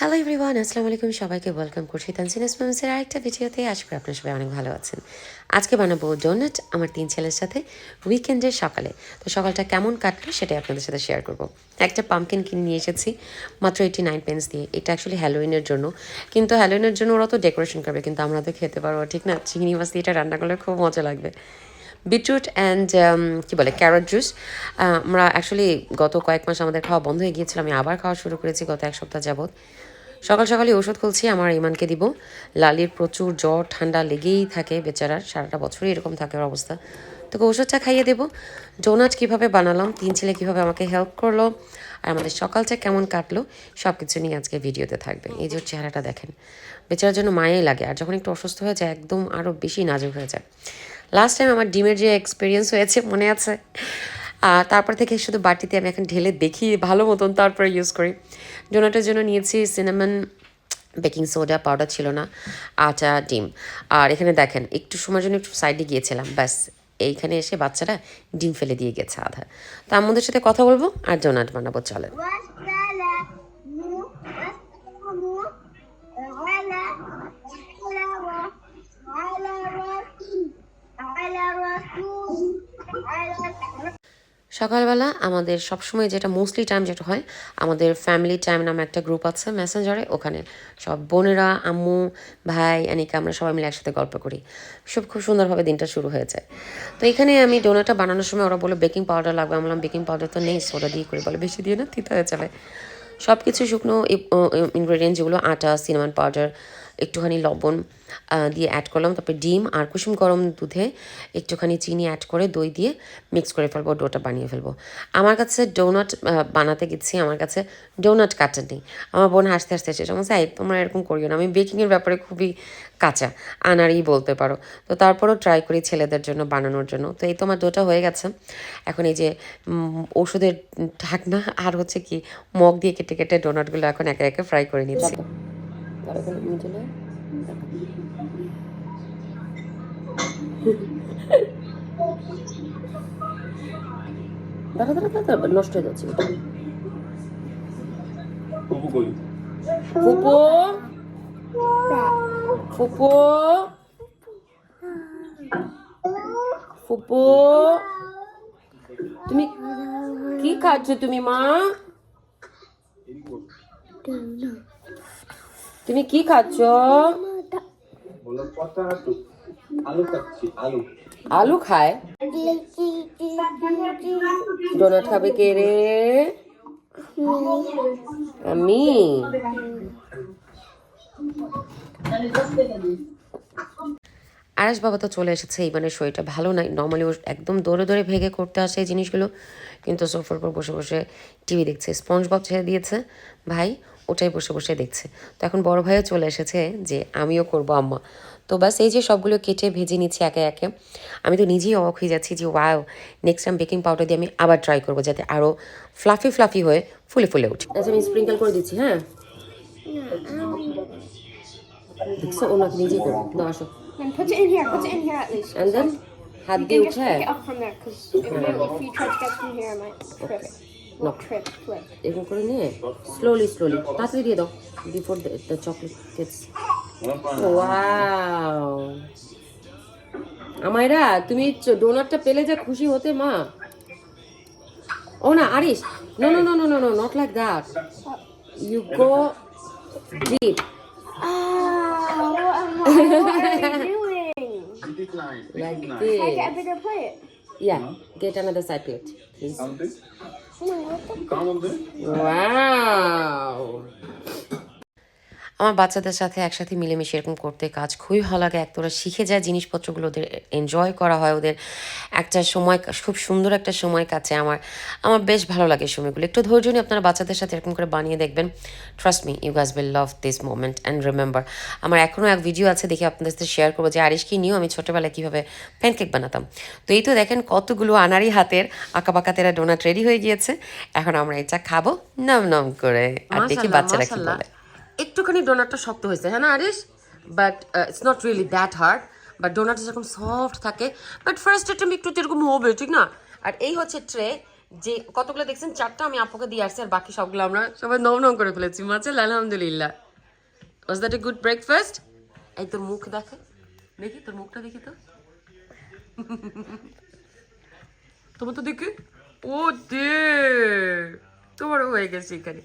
Hello everyone আসসালামু আলাইকুম সবাইকে ওয়েলকাম করছি তানসিনাস মামসের আরেকটা ভিডিওতে আশা করি আপনারা সবাই অনেক ভালো আছেন। আজকে বানাবো ডোনাট আমার তিন ছেলের সাথে উইকেন্ডের সকালে। তো সকালটা কেমন কাটলো সেটাই আপনাদের সাথে শেয়ার করব। একটা পাম্পকিন কিনে নিয়ে এসেছি, মাত্র এইটি নাইন পেন্স দিয়ে। এটা অ্যাকচুয়ালি হ্যালোইনের জন্য। কিন্তু হ্যালোইনের জন্য ওরা তো ডেকোরেশন করবে, কিন্তু আমরা তো খেতে পারব। ঠিক না? চিংড়ি মাছ দিয়ে এটা রান্না করলে খুব মজা লাগবে। বিটরুট অ্যান্ড কী বলে ক্যারট জুস আমরা অ্যাকচুয়ালি গত কয়েক মাস আমাদের খাওয়া বন্ধ হয়ে গিয়েছিল, আমি আবার খাওয়া শুরু করেছি গত এক সপ্তাহ যাবৎ। সকাল সকালে ওষুধ খুলছি, আমার ইমানকে দিব। লালির প্রচুর জ্বর, ঠান্ডা লেগেই থাকে বেচারার, সারাটা বছরই এরকম থাকে ওর অবস্থা। তোকে ওষুধটা খাইয়ে দেবো। ডোনাট কীভাবে বানালাম, তিন ছেলে কীভাবে আমাকে হেল্প করল, আর আমাদের সকালটা কেমন কাটলো সব কিছু নিয়ে আজকে ভিডিওতে থাকবে। এই যে চেহারাটা দেখেন, বেচারার জন্য মায়াই লাগে, আর যখন একটু অসুস্থ হয়ে যায়, একদম আরও বেশি নাজুক হয়ে যায়। লাস্ট টাইম আমার ডিমের যে এক্সপিরিয়েন্স হয়েছে, মনে আছে? আর তারপর থেকে শুধু বাটিতে আমি এখন ঢেলে দেখি, ভালো মতন তারপরে ইউজ করি। ডোনাটের জন্য নিয়েছি সিনেমন বেকিং সোডা পাউডার ছিল না, আটা, ডিম। আর এখানে দেখেন, একটু সময়ের জন্য একটু সাইডে গিয়েছিলাম, ব্যাস। এইখানে এসে বাচ্চারা ডিম ফেলে দিয়ে গেছে আধা। তা আমাদের সাথে কথা বলব আর ডোনাট বানাবো, চলেন। সকালবেলা আমাদের সবসময় যেটা মোস্টলি টাইম যেটা হয়, আমাদের ফ্যামিলি টাইম নামে একটা গ্রুপ আছে মেসেঞ্জারে ওখানে সব বোনেরা, আম্মু, ভাই অনেকে আমরা সবাই মিলে একসাথে গল্প করি। সব খুব সুন্দরভাবে দিনটা শুরু হয়ে যায়। তো এখানে আমি ডোনাটা বানানোর সময় ওরা বলে বেকিং পাউডার লাগবে? আমি বললাম বেকিং পাউডার তো নেই সোডা দিয়ে করে। বলে, বেশি দিয়ে না, তিতা হয়ে যাবে। সব কিছু শুকনো ইনগ্রেডিয়েন্ট যেগুলো, আটা সিনেমান পাউডার একটুখানি লবণ দিয়ে অ্যাড করলাম। তারপরে ডিম আর কুসুম গরম দুধে একটুখানি চিনি অ্যাড করে দই দিয়ে মিক্স করে ফেলব, ডোটা বানিয়ে ফেলব। আমার কাছে ডোনাট বানাতে গেছি, আমার কাছে ডোনাট কাটা নেই। আমার বোন হাসতে হাসতে এসে সমস্যা এই, তোমরা এরকম করিও না। আমি বেকিংয়ের ব্যাপারে খুবই কাঁচা, আনারই বলতে পারো। তো তারপরও ট্রাই করি ছেলেদের জন্য বানানোর জন্য। তো এই তোমার ডোটা হয়ে গেছে। এখন এই যে ওষুধের ঢাকনা আর হচ্ছে কি, মগ দিয়ে কেটে কেটে ডোনাটগুলো এখন একে একে ফ্রাই করে নিচ্ছি। দাঁড়া দাঁড়া দাঁড়া নষ্ট হয়ে যাচ্ছে ফুপু ফুপু? ফুপু? তুমি কি খাচ্ছ তুমি মা? তুমি কি খাচ্ছ? আলু। খায়? ডোনাট খাবে কে রে? আমি। আরেশ বাবা তো চলে এসেছে এই মানে শরীরটা ভালো নাই। নর্মালি ও একদম দৌড়ে দৌড়ে ভেগে করতে আসে এই জিনিসগুলো। কিন্তু সোফার পর বসে বসে টিভি দেখছে। স্পঞ্জ বব ছেড়ে দিয়েছে। ভাই ওটাই বসে বসে দেখছে। তো এখন বড় ভাইও চলে এসেছে যে আমিও করব আম্মা। তো বাস এই যে সবগুলো কেটে ভেজে নিচ্ছি একে একে। আমি তো নিজেই অবাক হয়ে যাচ্ছি যে wow next time baking powder দিয়ে আমি আবার ট্রাই করব যাতে আরও ফ্লাফি ফ্লাফি হয়ে ফুলে ফুলে উঠি। আচ্ছা আমি স্প্রিঙ্কল করে দিচ্ছি হ্যাঁ? দেখছ নিজেই করব। না আসো। And হাত দিয়ে just উঠে? pick it up from there because if you try to get from here, I might trip. No. Flip. এরকম করে নিয়ে স্লোলি স্লোলি তাড়াতাড়ি দিয়ে দাও before the chocolate gets wow Amaira তুমি ডোনাটটা পেলে যা খুশি হতে মা। ও না Aris no no no no no no not like that you go deep I, are you Yeah, get another side plate, please. Wow. আমার বাচ্চাদের সাথে একসাথে মিলেমিশে এরকম করতে কাজ খুবই ভালো লাগে। এক তোরা শিখে যায় জিনিসপত্রগুলো ওদের এনজয় করা হয়। ওদের একটা সময় খুব সুন্দর একটা সময় কাছে আমার। আমার বেশ ভালো লাগে সময়গুলো। একটু ধৈর্য নিয়ে আপনারা বাচ্চাদের সাথে এরকম করে বানিয়ে দেখবেন। Trust me you guys will love this moment and remember আমার এখনও এক ভিডিও আছে দেখে আপনাদের সাথে শেয়ার করব যে আরিশকে নিয়েও আমি ছোটোবেলায় কীভাবে প্যানকেক বানাতাম? তো এই তো দেখেন কতগুলো আনারি হাতের আঁকা বাঁকা তেরা ডোনাট রেডি হয়ে গিয়েছে। এখন আমরা এটা খাব নম নম করে। আর দেখি বাচ্চারা কি বলে। একটুখানি ডোনাটটা শক্ত হয়েছে হ্যাঁ না Aris but it's not really that hard but ডোনাটটা যেরকম সফট থাকে বাট ফার্স্ট এটা একটু যেরকম হবে, ঠিক না? আর এই হচ্ছে ট্রে যে কতগুলো দেখছেন, চারটা আমি আপুকে দিয়ে আসছি, আর বাকি সবগুলো আমরা সবাই নম নম করে ফেলেছি। মাছের আলহামদুলিল্লাহ। Was that a good breakfast এই তোর মুখ দেখে। দেখি, তোর মুখটা দেখি তো। তোমার তো দেখি। ও দে, তোমারও হয়ে গেছে এখানে।